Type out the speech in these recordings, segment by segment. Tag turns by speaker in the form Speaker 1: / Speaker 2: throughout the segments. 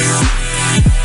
Speaker 1: Yeah.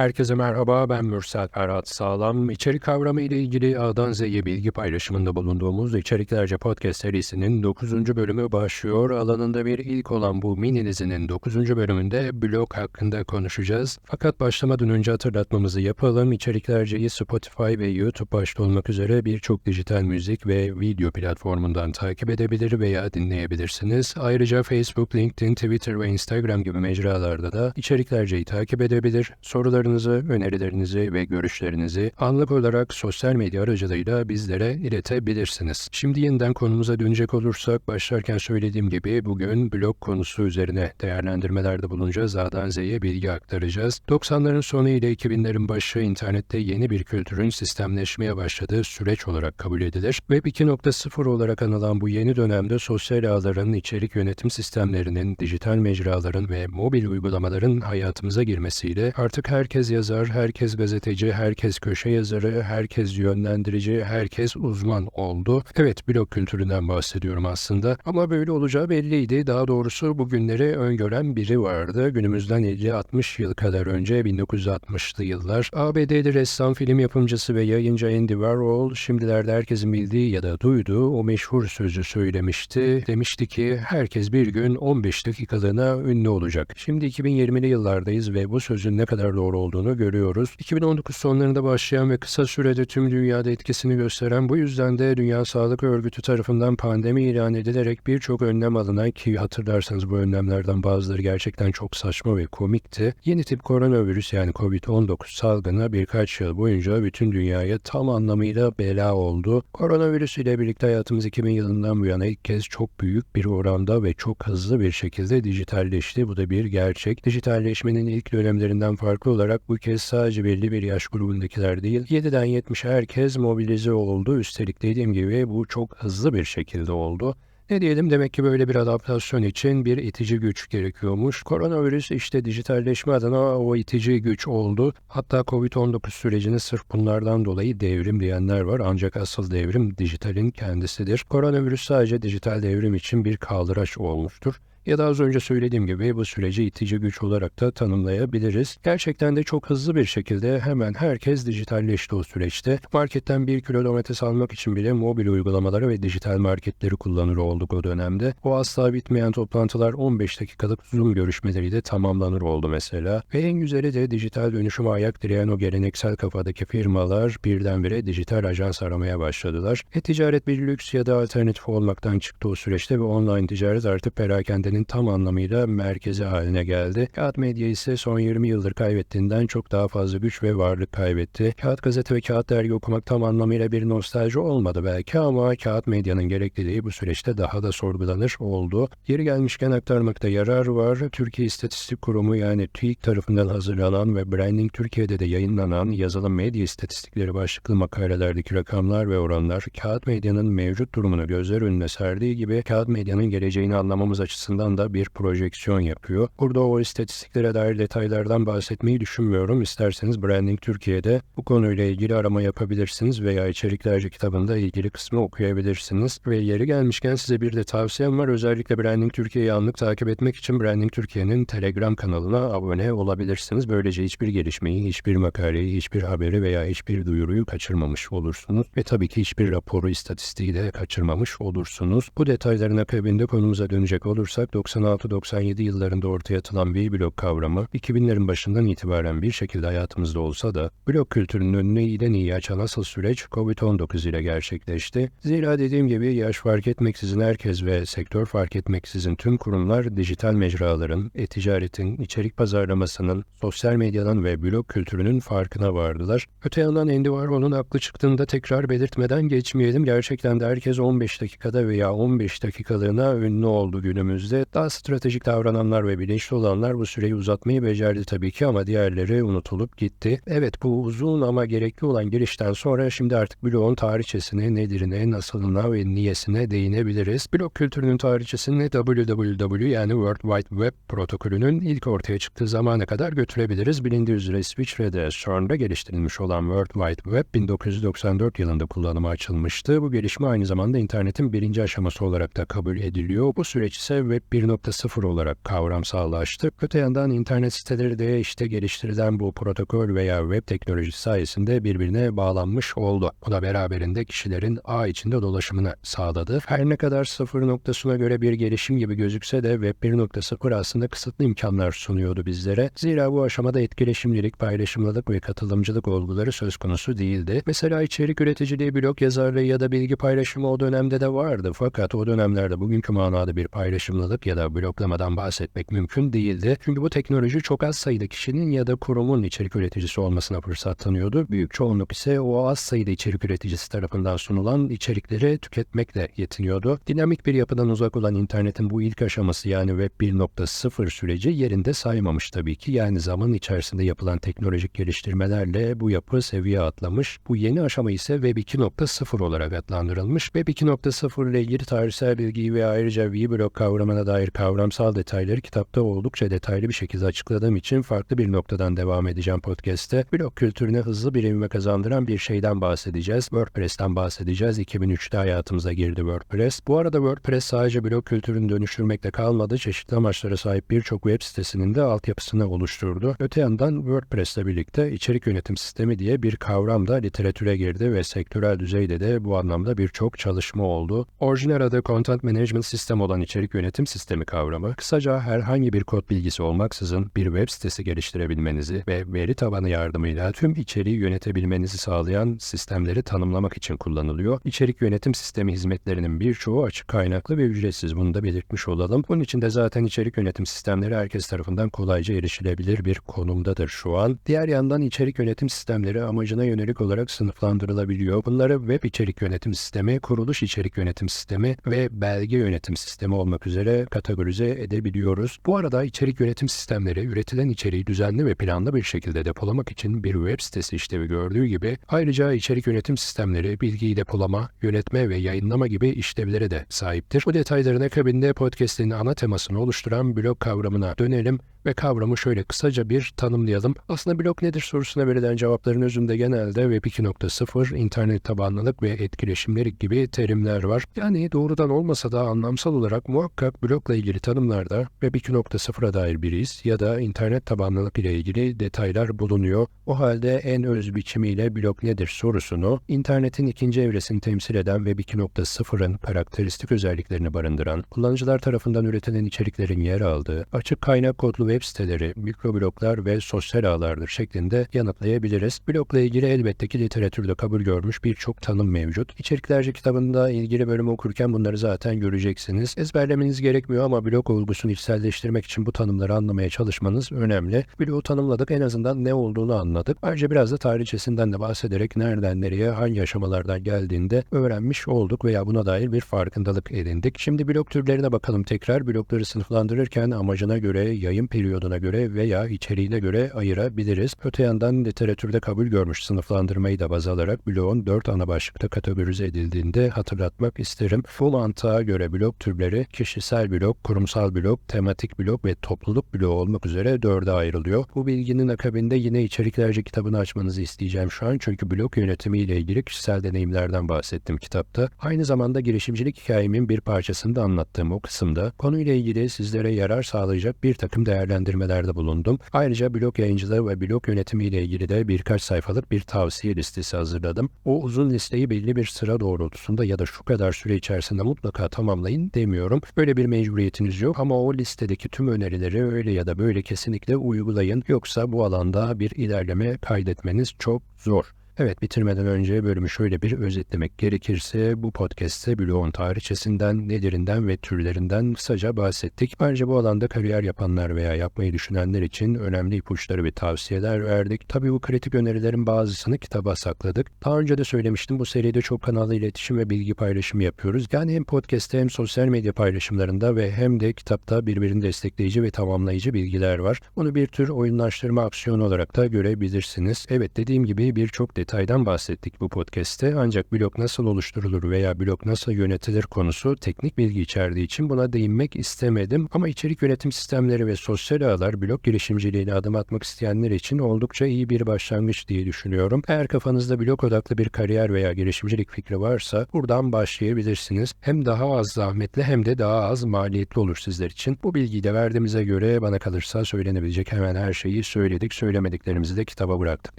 Speaker 1: Herkese merhaba, ben Mürsel Ferhat Sağlam. İçerik kavramı ile ilgili A'dan Z'ye bilgi paylaşımında bulunduğumuz İçeriklerce Podcast serisinin 9. bölümü başlıyor. Alanında bir ilk olan bu mini dizinin 9. bölümünde blog hakkında konuşacağız. Fakat başlamadan önce hatırlatmamızı yapalım. İçeriklerceyi Spotify ve YouTube başta olmak üzere birçok dijital müzik ve video platformundan takip edebilir veya dinleyebilirsiniz. Ayrıca Facebook, LinkedIn, Twitter ve Instagram gibi mecralarda da İçeriklerceyi takip edebilir. Sorular sorularınızı, önerilerinizi ve görüşlerinizi anlık olarak sosyal medya aracılığıyla bizlere iletebilirsiniz. Şimdi yeniden konumuza dönecek olursak başlarken söylediğim gibi bugün blog konusu üzerine değerlendirmelerde bulunacağız. A'dan Z'ye bilgi aktaracağız. 90'ların sonu ile 2000'lerin başı internette yeni bir kültürün sistemleşmeye başladığı süreç olarak kabul edilir. Web 2.0 olarak anılan bu yeni dönemde sosyal ağların, içerik yönetim sistemlerinin, dijital mecraların ve mobil uygulamaların hayatımıza girmesiyle artık her herkes yazar, herkes gazeteci, herkes köşe yazarı, herkes yönlendirici, herkes uzman oldu. Evet blog kültüründen bahsediyorum aslında ama böyle olacağı belliydi. Daha doğrusu bu günleri öngören biri vardı. Günümüzden 50-60 yıl kadar önce 1960'lı yıllar ABD'li ressam, film yapımcısı ve yayıncı Andy Warhol şimdilerde herkesin bildiği ya da duyduğu o meşhur sözü söylemişti. Demişti ki herkes bir gün 15 dakikalığına ünlü olacak. Şimdi 2020'li yıllardayız ve bu sözün ne kadar doğru olduğunu görüyoruz. 2019 sonlarında başlayan ve kısa sürede tüm dünyada etkisini gösteren bu yüzden de Dünya Sağlık Örgütü tarafından pandemi ilan edilerek birçok önlem alınan ki hatırlarsanız bu önlemlerden bazıları gerçekten çok saçma ve komikti. Yeni tip koronavirüs yani COVID-19 salgını birkaç yıl boyunca bütün dünyaya tam anlamıyla bela oldu. Koronavirüs ile birlikte hayatımız 2000 yılından bu yana ilk kez çok büyük bir oranda ve çok hızlı bir şekilde dijitalleşti. Bu da bir gerçek. Dijitalleşmenin ilk dönemlerinden farklı olarak olarak bu kez sadece belli bir yaş grubundakiler değil, 7'den 70'e herkes mobilize oldu. Üstelik dediğim gibi bu çok hızlı bir şekilde oldu. Ne diyelim demek ki böyle bir adaptasyon için bir itici güç gerekiyormuş. Koronavirüs işte dijitalleşme adına o itici güç oldu. Hatta Covid-19 sürecini sırf bunlardan dolayı devrim diyenler var. Ancak asıl devrim dijitalin kendisidir. Koronavirüs sadece dijital devrim için bir kaldıraç olmuştur ya da az önce söylediğim gibi bu süreci itici güç olarak da tanımlayabiliriz. Gerçekten de çok hızlı bir şekilde hemen herkes dijitalleşti o süreçte. Marketten bir kilo domates almak için bile mobil uygulamaları ve dijital marketleri kullanır olduk o dönemde. O asla bitmeyen toplantılar 15 dakikalık Zoom görüşmeleriyle tamamlanır oldu mesela. Ve en güzeli de dijital dönüşüme ayak direyen o geleneksel kafadaki firmalar birdenbire dijital ajans aramaya başladılar. E-ticaret bir lüks ya da alternatif olmaktan çıktı o süreçte ve online ticaret artık perakendenin hareketinin tam anlamıyla merkezi haline geldi. Kağıt medya ise son 20 yıldır kaybettiğinden çok daha fazla güç ve varlık kaybetti. Kağıt gazete ve kağıt dergi okumak tam anlamıyla bir nostalji olmadı belki ama kağıt medyanın gerekliliği bu süreçte daha da sorgulanır oldu. Yeri gelmişken aktarmakta yarar var. Türkiye İstatistik Kurumu yani TÜİK tarafından hazırlanan ve Branding Türkiye'de de yayınlanan yazılı medya istatistikleri başlıklı makalelerdeki rakamlar ve oranlar kağıt medyanın mevcut durumunu gözler önüne serdiği gibi kağıt medyanın geleceğini anlamamız açısından açısından da bir projeksiyon yapıyor. Burada o istatistiklere dair detaylardan bahsetmeyi düşünmüyorum. İsterseniz Branding Türkiye'de bu konuyla ilgili arama yapabilirsiniz veya içeriklerce kitabında ilgili kısmı okuyabilirsiniz. Ve yeri gelmişken size bir de tavsiyem var. Özellikle Branding Türkiye'yi anlık takip etmek için Branding Türkiye'nin Telegram kanalına abone olabilirsiniz. Böylece hiçbir gelişmeyi, hiçbir makaleyi, hiçbir haberi veya hiçbir duyuruyu kaçırmamış olursunuz. Ve tabii ki hiçbir raporu, istatistiği de kaçırmamış olursunuz. Bu detayların akabinde konumuza dönecek olursak 96-97 yıllarında ortaya atılan V-blog kavramı 2000'lerin başından itibaren bir şekilde hayatımızda olsa da blog kültürünün önüne iyiden iyi açan asıl süreç COVID-19 ile gerçekleşti. Zira dediğim gibi yaş fark etmeksizin herkes ve sektör fark etmeksizin tüm kurumlar dijital mecraların, e-ticaretin, içerik pazarlamasının, sosyal medyanın ve blog kültürünün farkına vardılar. Öte yandan Andy Warhol'un aklı çıktığında tekrar belirtmeden geçmeyelim. Gerçekten de herkes 15 dakikada veya 15 dakikalığına ünlü oldu günümüzde Daha stratejik davrananlar ve bilinçli olanlar bu süreyi uzatmayı becerdi tabii ki ama diğerleri unutulup gitti. Evet bu uzun ama gerekli olan girişten sonra şimdi artık bloğun tarihçesine, nedirine, nasılına ve niyesine değinebiliriz. Blok kültürünün tarihçesini www yani World Wide Web protokolünün ilk ortaya çıktığı zamana kadar götürebiliriz. Bilindiği üzere İsviçre'de CERN'de geliştirilmiş olan World Wide Web 1994 yılında kullanıma açılmıştı. Bu gelişme aynı zamanda internetin birinci aşaması olarak da kabul ediliyor. Bu süreç ise Web 1.0 olarak kavramsallaştı. Öte yandan internet siteleri de işte geliştirilen bu protokol veya web teknolojisi sayesinde birbirine bağlanmış oldu. Bu da beraberinde kişilerin ağ içinde dolaşımını sağladı. Her ne kadar sıfır noktasına göre bir gelişim gibi gözükse de Web 1.0 aslında kısıtlı imkanlar sunuyordu bizlere. Zira bu aşamada etkileşimlilik, paylaşımlılık ve katılımcılık olguları söz konusu değildi. Mesela içerik üreticiliği, blog yazarlığı ya da bilgi paylaşımı o dönemde de vardı. Fakat o dönemlerde bugünkü manada bir paylaşımlılık ya da bloklamadan bahsetmek mümkün değildi. Çünkü bu teknoloji çok az sayıda kişinin ya da kurumun içerik üreticisi olmasına fırsat tanıyordu. Büyük çoğunluk ise o az sayıda içerik üreticisi tarafından sunulan içerikleri tüketmekle yetiniyordu. Dinamik bir yapıdan uzak olan internetin bu ilk aşaması yani Web 1.0 süreci yerinde saymamış tabii ki. Yani zaman içerisinde yapılan teknolojik geliştirmelerle bu yapı seviye atlamış. Bu yeni aşama ise Web 2.0 olarak adlandırılmış. Web 2.0 ile ilgili tarihsel bilgiyi ve ayrıca vBlock kavramına dair kavramsal detayları kitapta oldukça detaylı bir şekilde açıkladığım için farklı bir noktadan devam edeceğim podcast'te. Blog kültürüne hızlı bir ivme kazandıran bir şeyden bahsedeceğiz. WordPress'ten bahsedeceğiz. 2003'te hayatımıza girdi WordPress. Bu arada WordPress sadece blog kültürünü dönüştürmekle kalmadı. Çeşitli amaçlara sahip birçok web sitesinin de altyapısını oluşturdu. Öte yandan WordPress'le birlikte içerik yönetim sistemi diye bir kavram da literatüre girdi ve sektörel düzeyde de bu anlamda birçok çalışma oldu. Orijinal adı Content Management System olan içerik yönetim sistemi kavramı, kısaca herhangi bir kod bilgisi olmaksızın bir web sitesi geliştirebilmenizi ve veri tabanı yardımıyla tüm içeriği yönetebilmenizi sağlayan sistemleri tanımlamak için kullanılıyor. İçerik yönetim sistemi hizmetlerinin birçoğu açık kaynaklı ve ücretsiz. Bunu da belirtmiş olalım. Bunun için de zaten içerik yönetim sistemleri herkes tarafından kolayca erişilebilir bir konumdadır şu an. Diğer yandan içerik yönetim sistemleri amacına yönelik olarak sınıflandırılabiliyor. Bunları web içerik yönetim sistemi, kuruluş içerik yönetim sistemi ve belge yönetim sistemi olmak üzere kategorize edebiliyoruz. Bu arada içerik yönetim sistemleri üretilen içeriği düzenli ve planlı bir şekilde depolamak için bir web sitesi işlevi gördüğü gibi ayrıca içerik yönetim sistemleri bilgiyi depolama, yönetme ve yayınlama gibi işlevlere de sahiptir. Bu detayların akabinde podcast'in ana temasını oluşturan blog kavramına dönelim ve kavramı şöyle kısaca bir tanımlayalım. Aslında blog nedir sorusuna verilen cevapların özünde genelde Web 2.0, internet tabanlılık ve etkileşimlilik gibi terimler var. Yani doğrudan olmasa da anlamsal olarak muhakkak blogla ilgili tanımlarda Web 2.0'a dair bir iz ya da internet tabanlılık ile ilgili detaylar bulunuyor. O halde en öz biçimiyle blog nedir sorusunu internetin ikinci evresini temsil eden Web 2.0'ın karakteristik özelliklerini barındıran, kullanıcılar tarafından üretilen içeriklerin yer aldığı, açık kaynak kodlu web siteleri, mikrobloglar ve sosyal ağlardır şeklinde yanıtlayabiliriz. Blogla ilgili elbette ki literatürde kabul görmüş birçok tanım mevcut. İçeriklerce kitabında ilgili bölümü okurken bunları zaten göreceksiniz. Ezberlemeniz gerekmiyor ama blog olgusunu içselleştirmek için bu tanımları anlamaya çalışmanız önemli. Blogu tanımladık en azından ne olduğunu anladık. Ayrıca biraz da tarihçesinden de bahsederek nereden nereye hangi aşamalardan geldiğinde öğrenmiş olduk veya buna dair bir farkındalık edindik. Şimdi blog türlerine bakalım tekrar. Blogları sınıflandırırken amacına göre, yayın periyoduna göre veya içeriğine göre ayırabiliriz. Öte yandan literatürde kabul görmüş sınıflandırmayı da baz alarak bloğun dört ana başlıkta kategorize edildiğinde hatırlatmak isterim. Mantığa göre blok türleri kişisel blok, kurumsal blok, tematik blok ve topluluk bloğu olmak üzere dörde ayrılıyor. Bu bilginin akabinde yine içeriklerce kitabını açmanızı isteyeceğim şu an çünkü blok yönetimi ile ilgili kişisel deneyimlerden bahsettim kitapta. Aynı zamanda girişimcilik hikayemin bir parçasını da anlattığım o kısımda konuyla ilgili sizlere yarar sağlayacak bir takım değerler değerlendirmelerde bulundum. Ayrıca blog yayıncılığı ve blog yönetimi ile ilgili de birkaç sayfalık bir tavsiye listesi hazırladım. O uzun listeyi belli bir sıra doğrultusunda ya da şu kadar süre içerisinde mutlaka tamamlayın demiyorum. Böyle bir mecburiyetiniz yok ama o listedeki tüm önerileri öyle ya da böyle kesinlikle uygulayın. Yoksa bu alanda bir ilerleme kaydetmeniz çok zor. Evet bitirmeden önce bölümü şöyle bir özetlemek gerekirse bu podcast'te bloğun tarihçesinden, nedirinden ve türlerinden kısaca bahsettik. Ayrıca bu alanda kariyer yapanlar veya yapmayı düşünenler için önemli ipuçları ve tavsiyeler verdik. Tabii bu kritik önerilerin bazısını kitaba sakladık. Daha önce de söylemiştim bu seride çok kanallı iletişim ve bilgi paylaşımı yapıyoruz. Yani hem podcast'te hem sosyal medya paylaşımlarında ve hem de kitapta birbirini destekleyici ve tamamlayıcı bilgiler var. Bunu bir tür oyunlaştırma aksiyonu olarak da görebilirsiniz. Evet dediğim gibi birçok detaydan bahsettik bu podcast'te ancak blog nasıl oluşturulur veya blog nasıl yönetilir konusu teknik bilgi içerdiği için buna değinmek istemedim. Ama içerik yönetim sistemleri ve sosyal ağlar blog girişimciliğine adım atmak isteyenler için oldukça iyi bir başlangıç diye düşünüyorum. Eğer kafanızda blog odaklı bir kariyer veya girişimcilik fikri varsa buradan başlayabilirsiniz. Hem daha az zahmetli hem de daha az maliyetli olur sizler için. Bu bilgiyi de verdiğimize göre bana kalırsa söylenebilecek hemen her şeyi söyledik. Söylemediklerimizi de kitaba bıraktık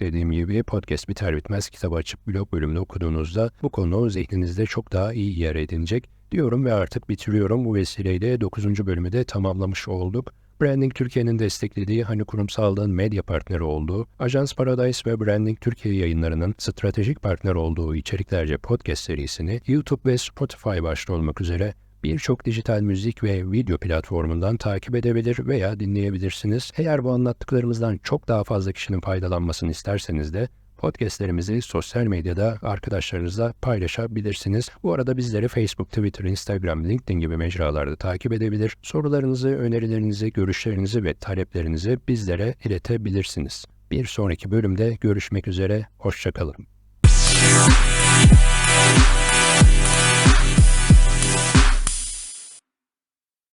Speaker 1: dediğim gibi podcast biter bitmez kitabı açıp blog bölümünü okuduğunuzda bu konu zihninizde çok daha iyi yer edinecek diyorum ve artık bitiriyorum. Bu vesileyle 9. bölümü de tamamlamış olduk. Branding Türkiye'nin desteklediği hani kurumsallığın medya partneri olduğu, Ajans Paradise ve Branding Türkiye yayınlarının stratejik partner olduğu içeriklerce podcast serisini YouTube ve Spotify başta olmak üzere birçok dijital müzik ve video platformundan takip edebilir veya dinleyebilirsiniz. Eğer bu anlattıklarımızdan çok daha fazla kişinin faydalanmasını isterseniz de podcastlerimizi sosyal medyada arkadaşlarınızla paylaşabilirsiniz. Bu arada bizleri Facebook, Twitter, Instagram, LinkedIn gibi mecralarda takip edebilir. Sorularınızı, önerilerinizi, görüşlerinizi ve taleplerinizi bizlere iletebilirsiniz. Bir sonraki bölümde görüşmek üzere, hoşçakalın.